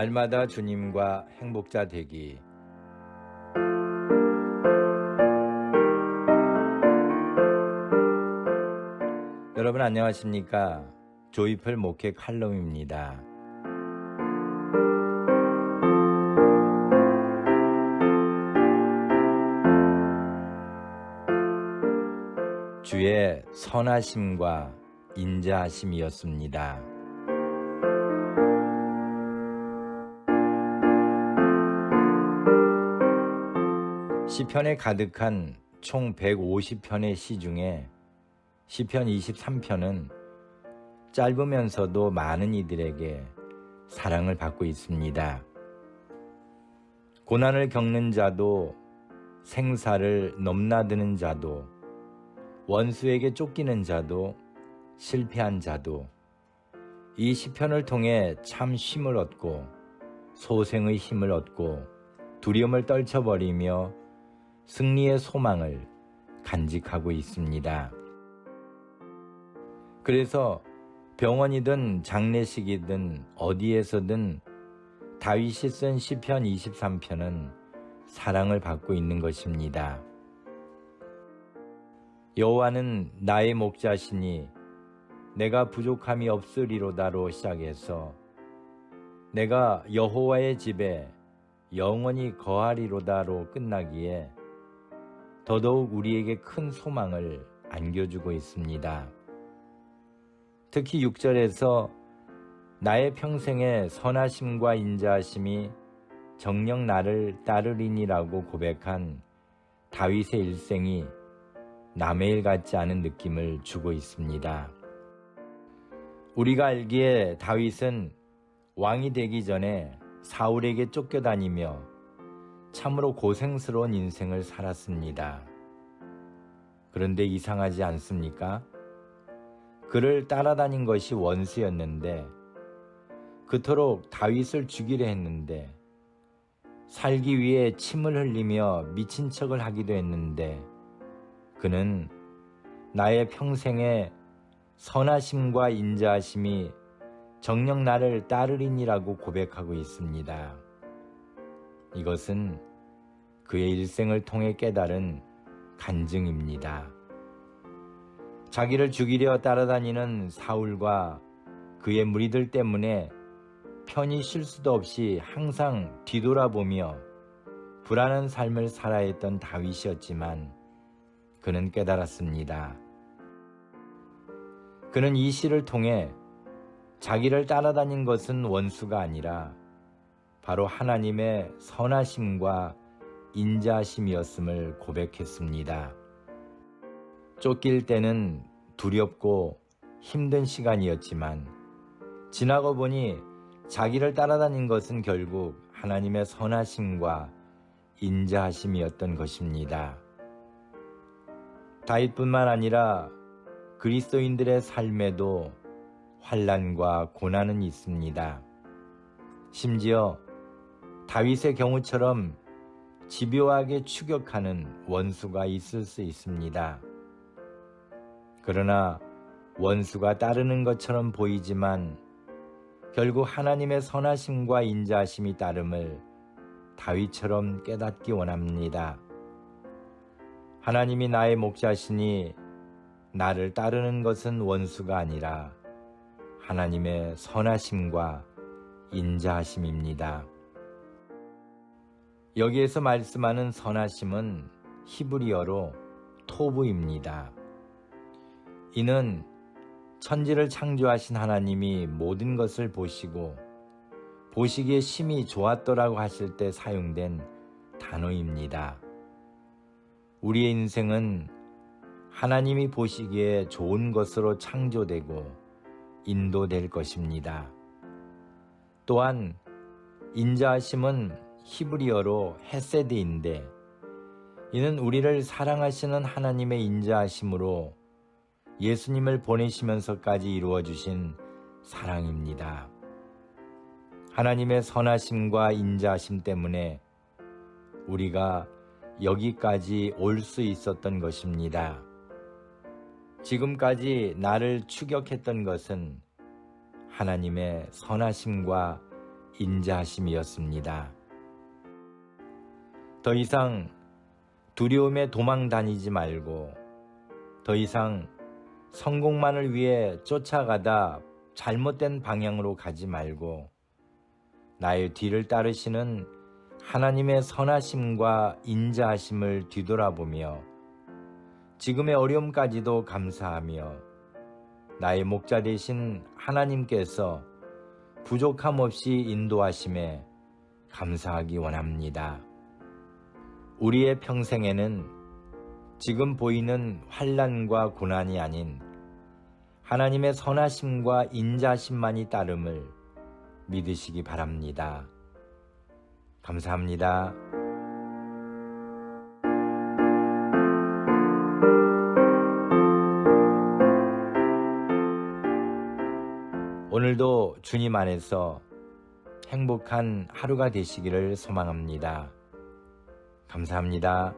날마다 주님과 행복자 되기. 여러분 안녕하십니까? 조이풀 목회 칼럼입니다. 주의 선하심과 인자하심이었습니다. 시편에 가득한 총 150편의 시 중에 시편 23편은 짧으면서도 많은 이들에게 사랑을 받고 있습니다. 고난을 겪는 자도 생사를 넘나드는 자도 원수에게 쫓기는 자도 실패한 자도 이 시편을 통해 참 쉼을 얻고 소생의 힘을 얻고 두려움을 떨쳐버리며 승리의 소망을 간직하고 있습니다. 그래서 병원이든 장례식이든 어디에서든 다윗이 쓴 시편 23편은 사랑을 받고 있는 것입니다. 여호와는 나의 목자시니 내가 부족함이 없으리로다로 시작해서 내가 여호와의 집에 영원히 거하리로다로 끝나기에 더더욱 우리에게 큰 소망을 안겨주고 있습니다. 특히 6절에서 나의 평생의 선하심과 인자하심이 정녕 나를 따르리니라고 고백한 다윗의 일생이 남의 일 같지 않은 느낌을 주고 있습니다. 우리가 알기에 다윗은 왕이 되기 전에 사울에게 쫓겨다니며 참으로 고생스러운 인생을 살았습니다. 그런데 이상하지 않습니까? 그를 따라다닌 것이 원수였는데 그토록 다윗을 죽이려 했는데 살기 위해 침을 흘리며 미친 척을 하기도 했는데 그는 나의 평생에 선하심과 인자하심이 정녕 나를 따르리니라고 고백하고 있습니다. 이것은 그의 일생을 통해 깨달은 간증입니다. 자기를 죽이려 따라다니는 사울과 그의 무리들 때문에 편히 쉴 수도 없이 항상 뒤돌아보며 불안한 삶을 살아야 했던 다윗이었지만 그는 깨달았습니다. 그는 이 시를 통해 자기를 따라다닌 것은 원수가 아니라 바로 하나님의 선하심과 인자하심이었음을 고백했습니다. 쫓길 때는 두렵고 힘든 시간이었지만 지나고 보니 자기를 따라다닌 것은 결국 하나님의 선하심과 인자하심이었던 것입니다. 다윗뿐만 아니라 그리스도인들의 삶에도 환란과 고난은 있습니다. 심지어 다윗의 경우처럼 집요하게 추격하는 원수가 있을 수 있습니다. 그러나 원수가 따르는 것처럼 보이지만 결국 하나님의 선하심과 인자하심이 따름을 다윗처럼 깨닫기 원합니다. 하나님이 나의 목자시니 나를 따르는 것은 원수가 아니라 하나님의 선하심과 인자하심입니다. 여기에서 말씀하는 선하심은 히브리어로 토부입니다. 이는 천지를 창조하신 하나님이 모든 것을 보시고 보시기에 심히 좋았더라고 하실 때 사용된 단어입니다. 우리의 인생은 하나님이 보시기에 좋은 것으로 창조되고 인도될 것입니다. 또한 인자하심은 히브리어로 헤세드인데 이는 우리를 사랑하시는 하나님의 인자하심으로 예수님을 보내시면서까지 이루어 주신 사랑입니다. 하나님의 선하심과 인자하심 때문에 우리가 여기까지 올 수 있었던 것입니다. 지금까지 나를 추격했던 것은 하나님의 선하심과 인자하심이었습니다. 더 이상 두려움에 도망 다니지 말고 더 이상 성공만을 위해 쫓아가다 잘못된 방향으로 가지 말고 나의 뒤를 따르시는 하나님의 선하심과 인자하심을 뒤돌아보며 지금의 어려움까지도 감사하며 나의 목자 되신 하나님께서 부족함 없이 인도하심에 감사하기 원합니다. 우리의 평생에는 지금 보이는 환란과 고난이 아닌 하나님의 선하심과 인자심만이 따름을 믿으시기 바랍니다. 감사합니다. 오늘도 주님 안에서 행복한 하루가 되시기를 소망합니다. 감사합니다.